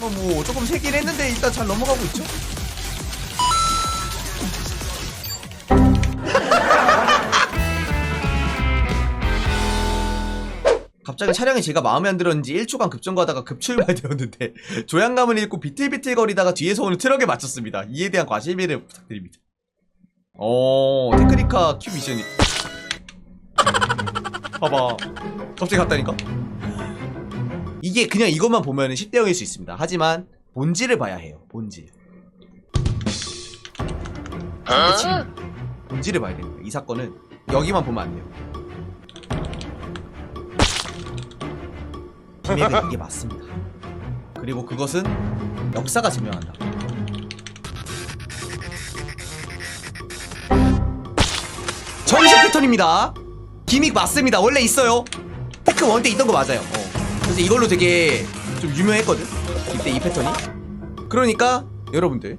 뭐, 뭐 조금 세긴 했는데 일단 잘 넘어가고 있죠. 갑자기 차량이 제가 마음에 안 들었는지 1초간 급정거하다가 급출발되었는데 조향감을 잃고 비틀비틀거리다가 뒤에서 오는 트럭에 맞췄습니다. 이에 대한 과실비를 부탁드립니다. 어 테크니카 큐 미션이 봐봐 갑자기 갔다니까 이게 그냥 이것만 보면 10대 0일 수 있습니다. 하지만 본질을 봐야 해요. 본질. 본질을 봐야 됩니다. 이 사건은 여기만 보면 안 돼요. 김액은 이게 맞습니다. 그리고 그것은 역사가 증명한다. 정식 패턴입니다. 기믹 맞습니다. 원래 있어요. 테크 원때 있던 거 맞아요. 어. 그래서 이걸로 되게 좀 유명했거든. 이때 이 패턴이. 그러니까 여러분들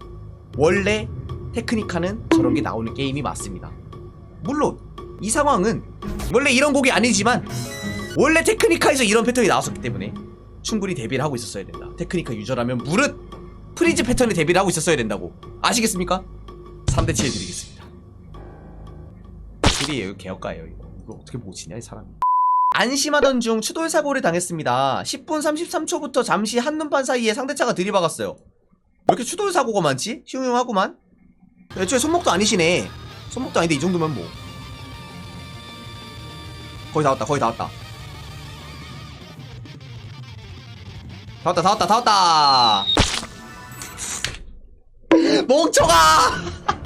원래 테크니카는 저런 게 나오는 게임이 맞습니다. 물론 이 상황은 원래 이런 곡이 아니지만 원래 테크니카에서 이런 패턴이 나왔었기 때문에 충분히 대비를 하고 있었어야 된다. 테크니카 유저라면 무릇 프리즈 패턴에 대비를 하고 있었어야 된다고. 아시겠습니까? 3대 7 드리겠습니다. 소리예요. 개혁가예요. 이거. 이거 어떻게 못 치냐 이 사람이. 안심하던 중 추돌 사고를 당했습니다. 10분 33초부터 잠시 한눈판 사이에 상대차가 들이박았어요. 왜 이렇게 추돌 사고가 많지? 흉흉하구만. 애초에 손목도 아니시네. 손목도 아닌데 이 정도면 뭐. 거의 다 왔다. 거의 다 왔다. 다 왔다. 다 왔다. 다 왔다. 멍청아!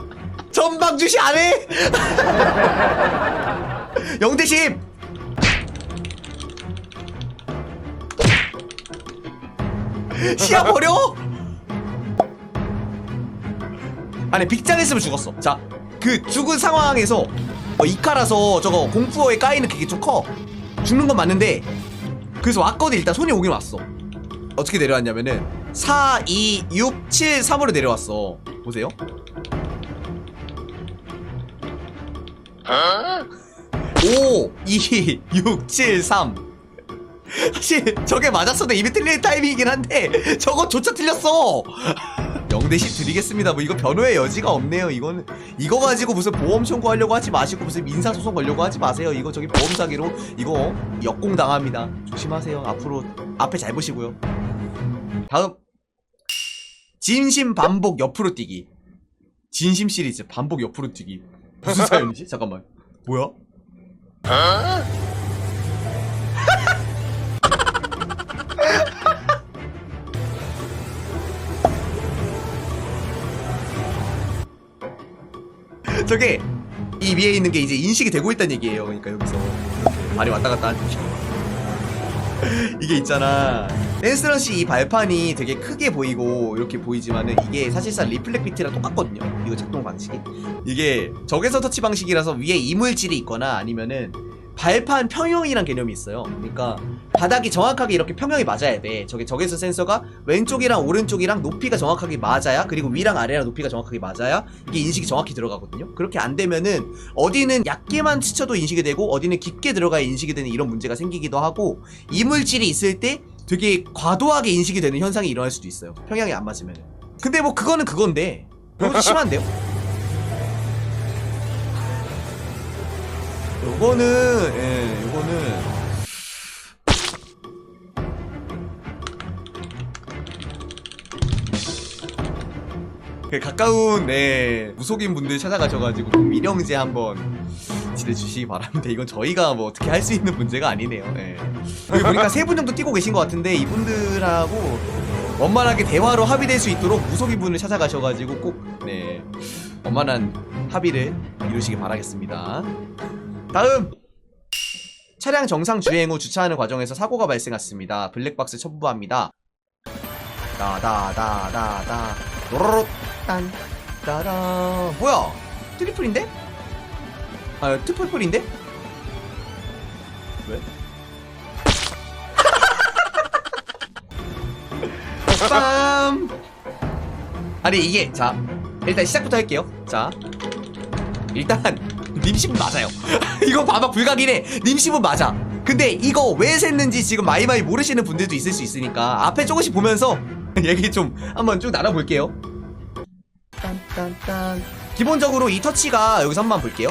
전방 주시 안 해? 0대 10! 시야 버려? 아니 빅장 했으면 죽었어. 자 그 죽은 상황에서 어, 이카라서 저거 공포에 까이는 그게 좀 커. 죽는 건 맞는데 그래서 왔거든. 일단 손이 오긴 왔어. 어떻게 내려왔냐면은 4, 2, 6, 7, 3으로 내려왔어. 보세요. 5, 2, 6, 7, 3 사실 저게 맞았어도 이미 틀릴 타이밍이긴 한데 저거조차 틀렸어. 0대10 드리겠습니다. 뭐 이거 변호의 여지가 없네요. 이거는 이거 가지고 무슨 보험 청구하려고 하지 마시고 무슨 민사소송 걸려고 하지 마세요. 이거 저기 보험 사기로 이거 역공 당합니다. 조심하세요. 앞으로 앞에 잘 보시고요. 다음. 진심 반복 옆으로 뛰기. 진심 시리즈 반복 옆으로 뛰기. 무슨 사연이지? 잠깐만. 뭐야? 저게 이 위에 있는 게 이제 인식이 되고 있다는 얘기예요. 그러니까 여기서 이렇게 발이 왔다 갔다 하는 이게 있잖아. 댄스런시 이 발판이 되게 크게 보이고 이렇게 보이지만은 이게 사실상 리플렉 비트랑 똑같거든요. 이거 작동 방식이. 이게 적외선 터치 방식이라서 위에 이물질이 있거나 아니면은 발판 평형이란 개념이 있어요. 그러니까 바닥이 정확하게 이렇게 평형이 맞아야 돼. 저게 적외선 센서가 왼쪽이랑 오른쪽이랑 높이가 정확하게 맞아야 그리고 위랑 아래랑 높이가 정확하게 맞아야 이게 인식이 정확히 들어가거든요. 그렇게 안 되면은 어디는 얇게만 스쳐도 인식이 되고 어디는 깊게 들어가야 인식이 되는 이런 문제가 생기기도 하고 이물질이 있을 때 되게 과도하게 인식이 되는 현상이 일어날 수도 있어요. 평형이 안 맞으면. 근데 뭐 그거는 그건데 너무 심한데요? 요거는 예, 요거는 그 가까운 네, 무속인 분들 찾아가셔가지고 좀 미령제 한번 지내주시기 바랍니다. 이건 저희가 뭐 어떻게 할 수 있는 문제가 아니네요. 네. 여기 보니까 세 분 정도 뛰고 계신 것 같은데 이분들하고 원만하게 대화로 합의될 수 있도록 무속인 분을 찾아가셔가지고 꼭 네, 원만한 합의를 이루시기 바라겠습니다. 다음 차량 정상 주행 후 주차하는 과정에서 사고가 발생했습니다. 블랙박스 첨부합니다. 다다다다다 노로로 딴 따라 뭐야 트리플인데? 아 트플플인데? 왜? 빰 아니 이게 자 일단 시작부터 할게요 자 일단 님십은 맞아요 이거 반박 불가이네 님십은 맞아 근데 이거 왜 샜는지 지금 마이마이 모르시는 분들도 있을 수 있으니까 앞에 조금씩 보면서 얘기 좀 한번 쭉 나눠볼게요. 딴딴딴. 기본적으로 이 터치가 여기서 한번 볼게요.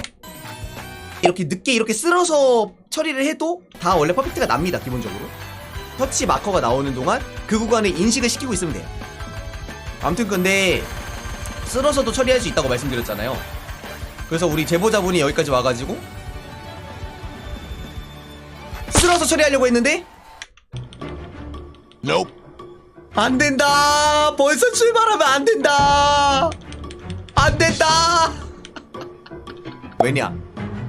이렇게 늦게 이렇게 쓸어서 처리를 해도 다 원래 퍼펙트가 납니다. 기본적으로. 터치 마커가 나오는 동안 그 구간에 인식을 시키고 있으면 돼요. 아무튼 근데 쓸어서도 처리할 수 있다고 말씀드렸잖아요. 그래서 우리 제보자분이 여기까지 와가지고 쓸어서 처리하려고 했는데 Nope. 안 된다. 벌써 출발하면 안 된다. 안 된다. 왜냐?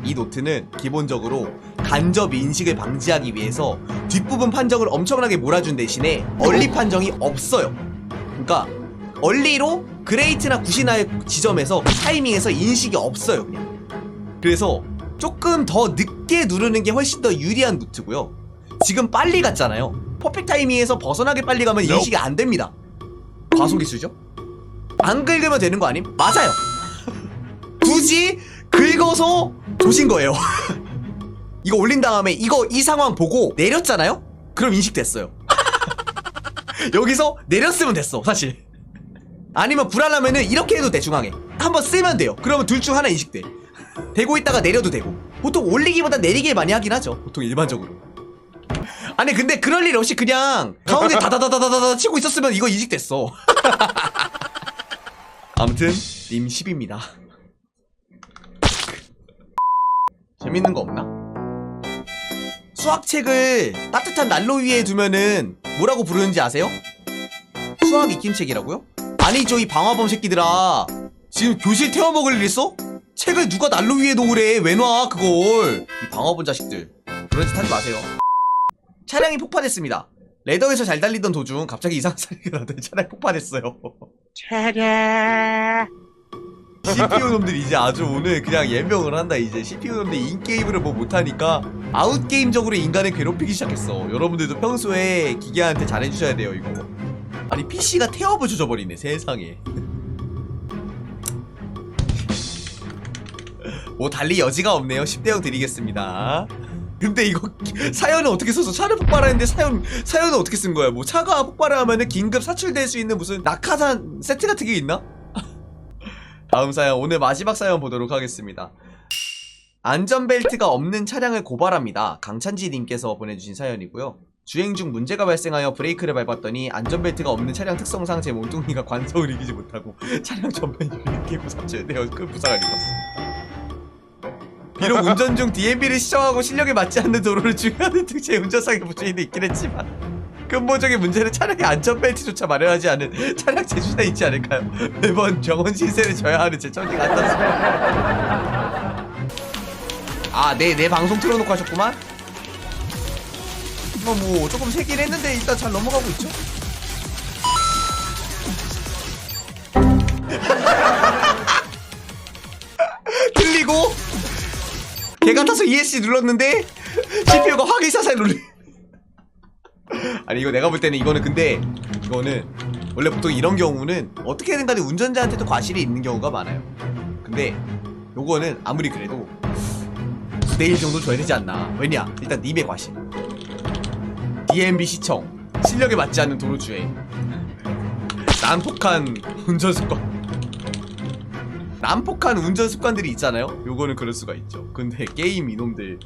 이 노트는 기본적으로 간접 인식을 방지하기 위해서 뒷부분 판정을 엄청나게 몰아준 대신에 얼리 판정이 없어요. 그러니까 얼리로 그레이트나 구시나의 지점에서 그 타이밍에서 인식이 없어요. 그냥. 그래서 조금 더 늦게 누르는 게 훨씬 더 유리한 노트고요. 지금 빨리 갔잖아요. 퍼펙트 타이밍에서 벗어나게 빨리 가면. 인식이 안 됩니다. 과속기수죠? 안 긁으면 되는 거 아님? 맞아요. 굳이 긁어서 조신 거예요. 이거 올린 다음에 이거 이 상황 보고 내렸잖아요? 그럼 인식됐어요. 여기서 내렸으면 됐어, 사실. 아니면 불안하면은 이렇게 해도 돼, 중앙에. 한번 쓰면 돼요. 그러면 둘 중 하나 인식돼. 되고 있다가 내려도 되고. 보통 올리기보다 내리길 많이 하긴 하죠. 보통 일반적으로. 아니 근데 그럴 일 없이 그냥 가운데 다다다다다다 치고 있었으면 이거 인식됐어. 아무튼 님 10입니다. 재밌는 거 없나? 수학책을 따뜻한 난로 위에 두면은 뭐라고 부르는지 아세요? 수학 익힘책이라고요? 아니죠 이 방화범 새끼들아. 지금 교실 태워먹을 일 있어? 책을 누가 난로 위에 놓으래? 왜 놔 그걸? 이 방화범 자식들. 그런 짓 하지 마세요. 차량이 폭파됐습니다. 레더에서 잘 달리던 도중 갑자기 이상한 소리가 나더니 차량이 폭파됐어요. 차례. CPU 놈들 이제 아주 오늘 그냥 예명을 한다 이제. CPU 놈들 인게임으로 뭐 못하니까 아웃게임적으로 인간을 괴롭히기 시작했어. 여러분들도 평소에 기계한테 잘해주셔야 돼요 이거 아니 PC가 태업을 조져버리네 세상에 뭐 달리 여지가 없네요 10대형 드리겠습니다 근데 이거 사연은 어떻게 써서 차를 폭발하는데 사연 사연은 어떻게 쓴 거야 뭐 차가 폭발을 하면은 긴급 사출될 수 있는 무슨 낙하산 세트 같은 게 있나? 다음 사연 오늘 마지막 사연 보도록 하겠습니다. 안전벨트가 없는 차량을 고발합니다. 강찬지 님께서 보내주신 사연이고요. 주행 중 문제가 발생하여 브레이크를 밟았더니 안전벨트가 없는 차량 특성상 제 몸뚱이가 관성을 이기지 못하고 차량 전면 유리를 깨고 삽질되어 큰 부상을 입었습니다. 비록 운전 중 DMB를 시정하고 실력에 맞지 않는 도로를 주행하는 등제 운전상의 부주의도 있긴 했지만 근본적인 문제는 차량의 안전벨트조차 마련하지 않은 차량 제주사 있지 않을까요? 매번 병원 신세를 져야 하는 제 처지가 안 닿습니다. 아, 네, 내 방송 틀어놓고 하셨구만? 뭐, 뭐, 조금 세긴 했는데 일단 잘 넘어가고 있죠? 틀리고, 개 같아서 ESC 눌렀는데, CPU가 확인사살 눌리 아니 이거 내가 볼 때는 이거는 근데 이거는 원래 보통 이런 경우는 어떻게든 간에 운전자한테도 과실이 있는 경우가 많아요. 근데 요거는 아무리 그래도 9대1 정도 줘야 되지 않나. 왜냐? 일단 님의 과실 DMB 시청 실력에 맞지 않는 도로 주행 난폭한 운전 습관. 난폭한 운전 습관들이 있잖아요? 요거는 그럴 수가 있죠. 근데 게임 이놈들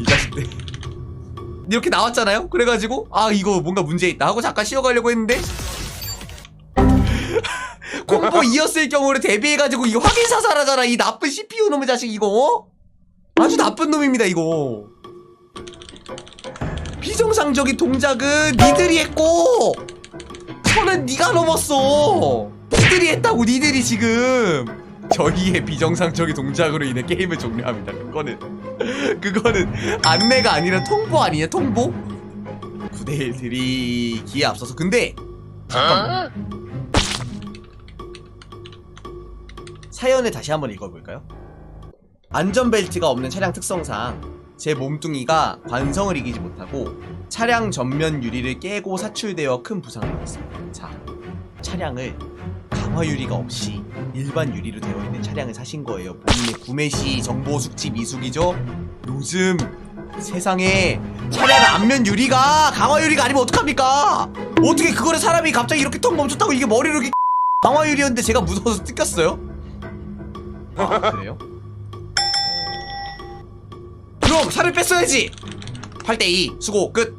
이 자식들. 이렇게 나왔잖아요? 그래가지고 아 이거 뭔가 문제 있다 하고 잠깐 쉬어가려고 했는데? 콤보 이었을 경우를 대비해가지고 이거 확인 사살하잖아 이 나쁜 CPU 놈의 자식 이거. 어? 아주 나쁜 놈입니다 이거 비정상적인 동작은 니들이 했고 선은 니가 넘었어. 니들이 했다고 니들이 지금. 저희의 비정상적인 동작으로 인해 게임을 종료합니다. 그거는 그거는 안내가 아니라 통보 아니냐 통보? 9대1 드리기에 앞서서. 근데 잠깐만. 사연을 다시 한번 읽어볼까요? 안전벨트가 없는 차량 특성상 제 몸뚱이가 관성을 이기지 못하고 차량 전면 유리를 깨고 사출되어 큰 부상을 입었습니다. 자, 차량을 강화 유리가 없이 일반 유리로 되어 있는 차량을 사신 거예요. 본인의 구매 시 정보 숙지 미숙이죠? 요즘 세상에 차량 앞면 유리가 강화 유리가 아니면 어떡합니까? 어떻게 그거를 사람이 갑자기 이렇게 턱 멈췄다고 이게 머리로 이렇게 강화 유리였는데 제가 무서워서 뜯겼어요? 아 그래요? 그럼 살을 뺐어야지! 8대2 수고 끝!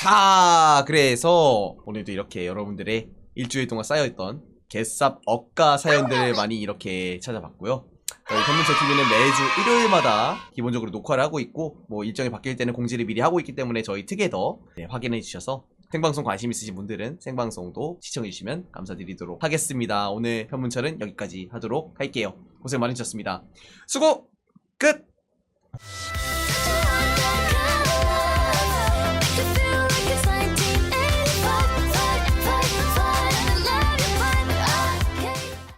자 그래서 오늘도 이렇게 여러분들의 일주일 동안 쌓여있던 개쌉 억가 사연들을 많이 이렇게 찾아봤고요 저희 현문철 TV는 매주 일요일마다 기본적으로 녹화를 하고 있고 뭐 일정이 바뀔 때는 공지를 미리 하고 있기 때문에 저희 특에 더 네, 확인해 주셔서 생방송 관심 있으신 분들은 생방송도 시청해 주시면 감사드리도록 하겠습니다. 오늘 현문철은 여기까지 하도록 할게요. 고생 많으셨습니다. 수고 끝!